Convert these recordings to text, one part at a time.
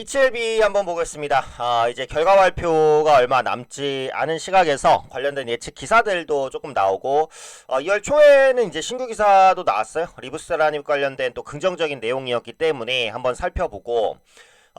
HLB 한번 보겠습니다. 아, 이제 결과 발표가 얼마 남지 않은 시각에서 관련된 예측 기사들도 조금 나오고 어, 2월 초에는 이제 신규 기사도 나왔어요. 리브스라님 관련된 또 긍정적인 내용이었기 때문에 한번 살펴보고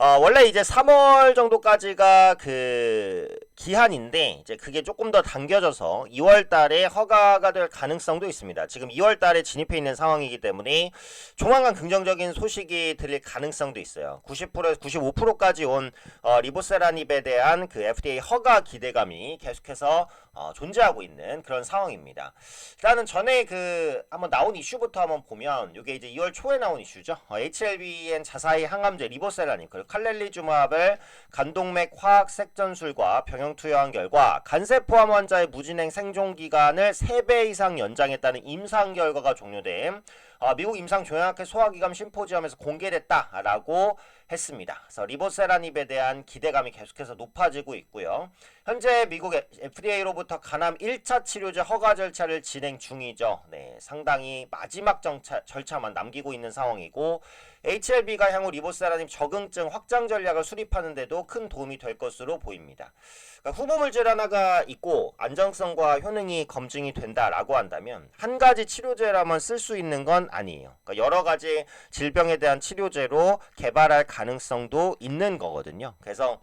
어, 원래 이제 3월 정도까지가 그 기한인데 이제 그게 조금 더 당겨져서 2월 달에 허가가 될 가능성도 있습니다. 지금 2월 달에 진입해 있는 상황이기 때문에 조만간 긍정적인 소식이 들릴 가능성도 있어요. 90%에서 95%까지 온 어, 리보세라닙에 대한 그 FDA 허가 기대감이 계속해서 어, 존재하고 있는 그런 상황입니다. 일단은 전에 그 한번 나온 이슈부터 한번 보면 이게 이제 2월 초에 나온 이슈죠. 어, HLBN 자사의 항암제 리보세라닙 그리고 칼렐리주마블 간동맥 화학 색전술과 병용 투여한 결과 간세 포함 환자의 무진행 생존 기간을 3배 이상 연장했다는 임상 결과가 종료된 어, 미국 임상종양학회 소화기관 심포지엄에서 공개됐다라고 했습니다. 그래서 리보세라닙에 대한 기대감이 계속해서 높아지고 있고요. 현재 미국 FDA로부터 간암 1차 치료제 허가 절차를 진행 중이죠. 네, 상당히 마지막 정차, 절차만 남기고 있는 상황이고 HLB가 향후 리보세라닙 적응증 확장 전략을 수립하는데도 큰 도움이 될 것으로 보입니다. 그러니까 후보 물질 하나가 있고 안정성과 효능이 검증이 된다라고 한다면 한 가지 치료제라면 쓸 수 있는 건 아니에요. 그러니까 여러 가지 질병에 대한 치료제로 개발할 가능성도 있는 거거든요. 그래서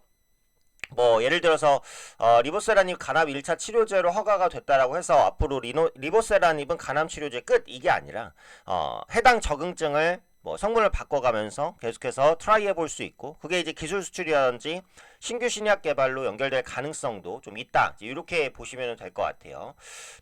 뭐 예를 들어서 어, 리보세라닙 간암 1차 치료제로 허가가 됐다라고 해서 앞으로 리노, 리보세라닙은 간암 치료제 끝 이게 아니라 어, 해당 적응증을 뭐 성분을 바꿔가면서 계속해서 트라이 해볼 수 있고 그게 이제 기술 수출이라든지 신규 신약 개발로 연결될 가능성도 좀 있다. 이렇게 보시면 될 것 같아요.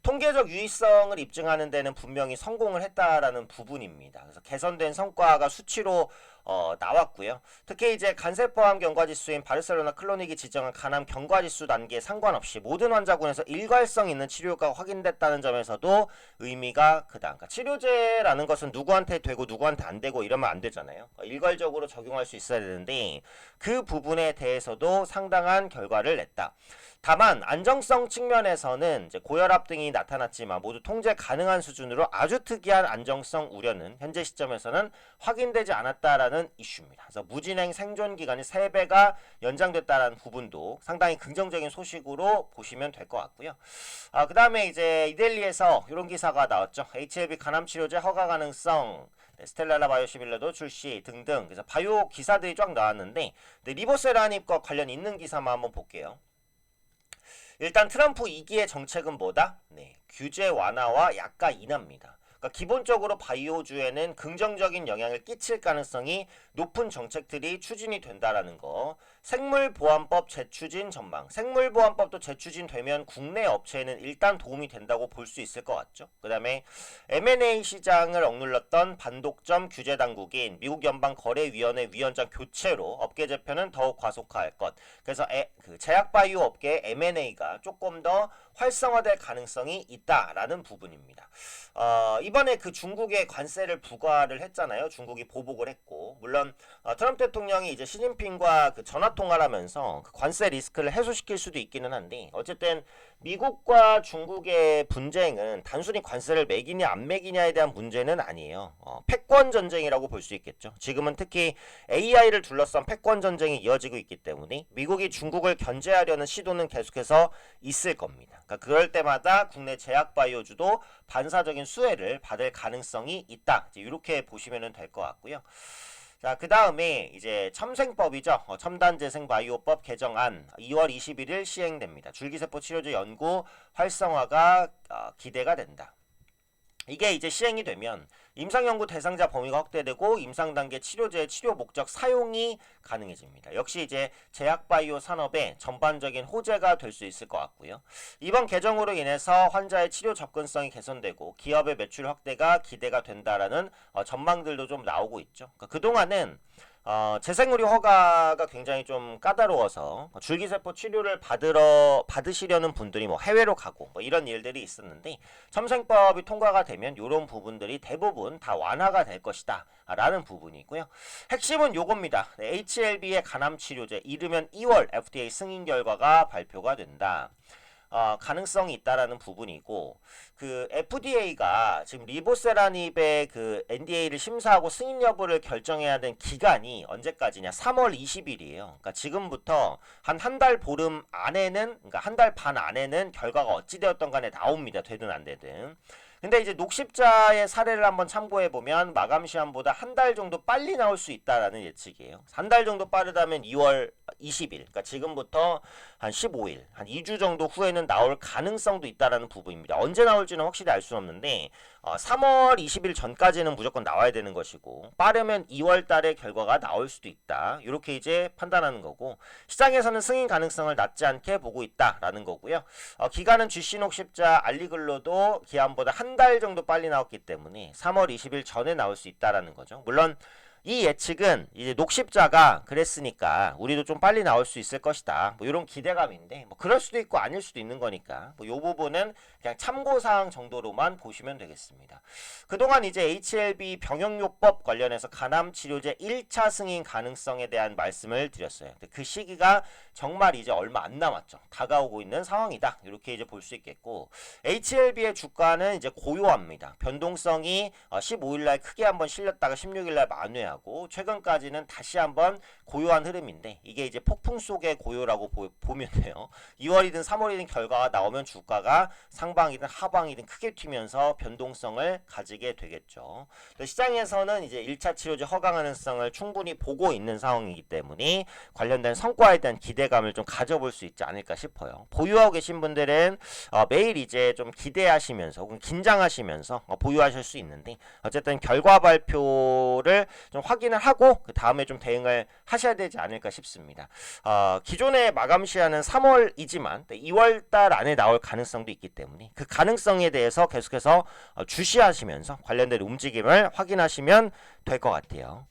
통계적 유의성을 입증하는 데는 분명히 성공을 했다라는 부분입니다. 그래서 개선된 성과가 수치로 어, 나왔고요. 특히 이제 간세포함 경과지수인 바르셀로나 클로닉이 지정한 간암 경과지수 단계에 상관없이 모든 환자군에서 일괄성 있는 치료가 확인됐다는 점에서도 의미가 크다. 그러니까 치료제라는 것은 누구한테 되고 누구한테 안 되고 이러면 안 되잖아요. 그러니까 일괄적으로 적용할 수 있어야 되는데 그 부분에 대해서도 상당한 결과를 냈다. 다만 안정성 측면에서는 고혈압 등이 나타났지만 모두 통제 가능한 수준으로 아주 특이한 안정성 우려는 현재 시점에서는 확인되지 않았다라는 이슈입니다. 그래서 무진행 생존 기간이 3배가 연장됐다라는 부분도 상당히 긍정적인 소식으로 보시면 될 것 같고요. 아, 그다음에 이제 이델리에서 이런 기사가 나왔죠. HIV 간암 치료제 허가 가능성 네, 스텔라라 바이오시밀러도 출시 등등 그래서 바이오 기사들이 쫙 나왔는데 네, 리보세라닙과 관련 있는 기사만 한번 볼게요. 일단 트럼프 2기의 정책은 뭐다? 네, 규제 완화와 약가 인하입니다. 그러니까 기본적으로 바이오주에는 긍정적인 영향을 끼칠 가능성이 높은 정책들이 추진이 된다라는 거. 생물보안법 재추진 전망. 생물보안법도 재추진되면 국내 업체에는 일단 도움이 된다고 볼 수 있을 것 같죠. 그 다음에 M&A 시장을 억눌렀던 반독점 규제 당국인 미국 연방 거래위원회 위원장 교체로 업계 재편은 더욱 과속화할 것. 그래서 에, 그 제약바이오 업계 M&A가 조금 더 활성화될 가능성이 있다라는 부분입니다. 어, 이번에 그 중국에 관세를 부과를 했잖아요. 중국이 보복을 했고 물론 어, 트럼프 대통령이 이제 시진핑과 그 전화 통화를 하면서 그 관세 리스크를 해소시킬 수도 있기는 한데 어쨌든 미국과 중국의 분쟁은 단순히 관세를 매기냐 안 매기냐에 대한 문제는 아니에요. 어, 패권 전쟁이라고 볼 수 있겠죠. 지금은 특히 AI를 둘러싼 패권 전쟁이 이어지고 있기 때문에 미국이 중국을 견제하려는 시도는 계속해서 있을 겁니다. 그러니까 그럴 때마다 국내 제약 바이오주도 반사적인 수혜를 받을 가능성이 있다. 이렇게 보시면 될 것 같고요. 자, 그 다음에 이제 첨생법이죠. 어, 첨단재생바이오법 개정안 2월 21일 시행됩니다. 줄기세포 치료제 연구 활성화가 어, 기대가 된다. 이게 이제 시행이 되면 임상연구 대상자 범위가 확대되고 임상 단계 치료제의 치료 목적 사용이 가능해집니다. 역시 이제 제약바이오 산업의 전반적인 호재가 될 수 있을 것 같고요. 이번 개정으로 인해서 환자의 치료 접근성이 개선되고 기업의 매출 확대가 기대가 된다라는 어, 전망들도 좀 나오고 있죠. 그러니까 그동안은 어, 재생의료 허가가 굉장히 좀 까다로워서 줄기세포 치료를 받으러 받으시려는 분들이 뭐 해외로 가고 뭐 이런 일들이 있었는데 첨생법이 통과가 되면 이런 부분들이 대부분 다 완화가 될 것이다 라는 부분이고요. 핵심은 요겁니다. 네, HLB의 간암 치료제 이르면 2월 FDA 승인 결과가 발표가 된다. 어, 가능성이 있다라는 부분이고 그 FDA가 지금 리보세라닙의 그 NDA를 심사하고 승인 여부를 결정해야 되는 기간이 언제까지냐? 3월 20일이에요. 그러니까 지금부터 한 한 달 보름 안에는 그러니까 한 달 반 안에는 결과가 어찌 되었던 간에 나옵니다. 되든 안 되든. 근데 이제 녹십자의 사례를 한번 참고해 보면 마감 시한보다 한 달 정도 빨리 나올 수 있다라는 예측이에요. 한 달 정도 빠르다면 2월 20일, 그러니까 지금부터 한 15일, 한 2주 정도 후에는 나올 가능성도 있다라는 부분입니다. 언제 나올지는 확실히 알 수는 없는데 어, 3월 20일 전까지는 무조건 나와야 되는 것이고 빠르면 2월 달에 결과가 나올 수도 있다. 이렇게 이제 판단하는 거고 시장에서는 승인 가능성을 낮지 않게 보고 있다라는 거고요. 어, 기간은 GC 녹십자 알리글로도 기한보다 한 달 정도 빨리 나왔기 때문에 3월 20일 전에 나올 수 있다라는 거죠. 물론 이 예측은 이제 녹십자가 그랬으니까 우리도 좀 빨리 나올 수 있을 것이다. 뭐 이런 기대감인데 뭐 그럴 수도 있고 아닐 수도 있는 거니까 뭐 요 부분은 그냥 참고 사항 정도로만 보시면 되겠습니다. 그동안 이제 HLB 병역요법 관련해서 간암 치료제 1차 승인 가능성에 대한 말씀을 드렸어요. 그 시기가 정말 이제 얼마 안 남았죠. 다가오고 있는 상황이다. 이렇게 이제 볼 수 있겠고 HLB의 주가는 이제 고요합니다. 변동성이 15일 날 크게 한번 실렸다가 16일 날 만회하고 최근까지는 다시 한번 고요한 흐름인데 이게 이제 폭풍 속의 고요라고 보, 보면 돼요. 2월이든 3월이든 결과가 나오면 주가가 상방이든 하방이든 크게 튀면서 변동성을 가지게 되겠죠. 또 시장에서는 이제 1차 치료제 허가 가능성을 충분히 보고 있는 상황이기 때문에 관련된 성과에 대한 기대감을 좀 가져볼 수 있지 않을까 싶어요. 보유하고 계신 분들은 어, 매일 이제 좀 기대하시면서 긴장하시면서 어, 보유하실 수 있는데 어쨌든 결과 발표를 좀 확인을 하고 그 다음에 좀 대응을 하셔야 되지 않을까 싶습니다. 어, 기존의 마감 시한은 3월이지만 2월 달 안에 나올 가능성도 있기 때문에 그 가능성에 대해서 계속해서 어, 주시하시면서 관련된 움직임을 확인하시면 될 것 같아요.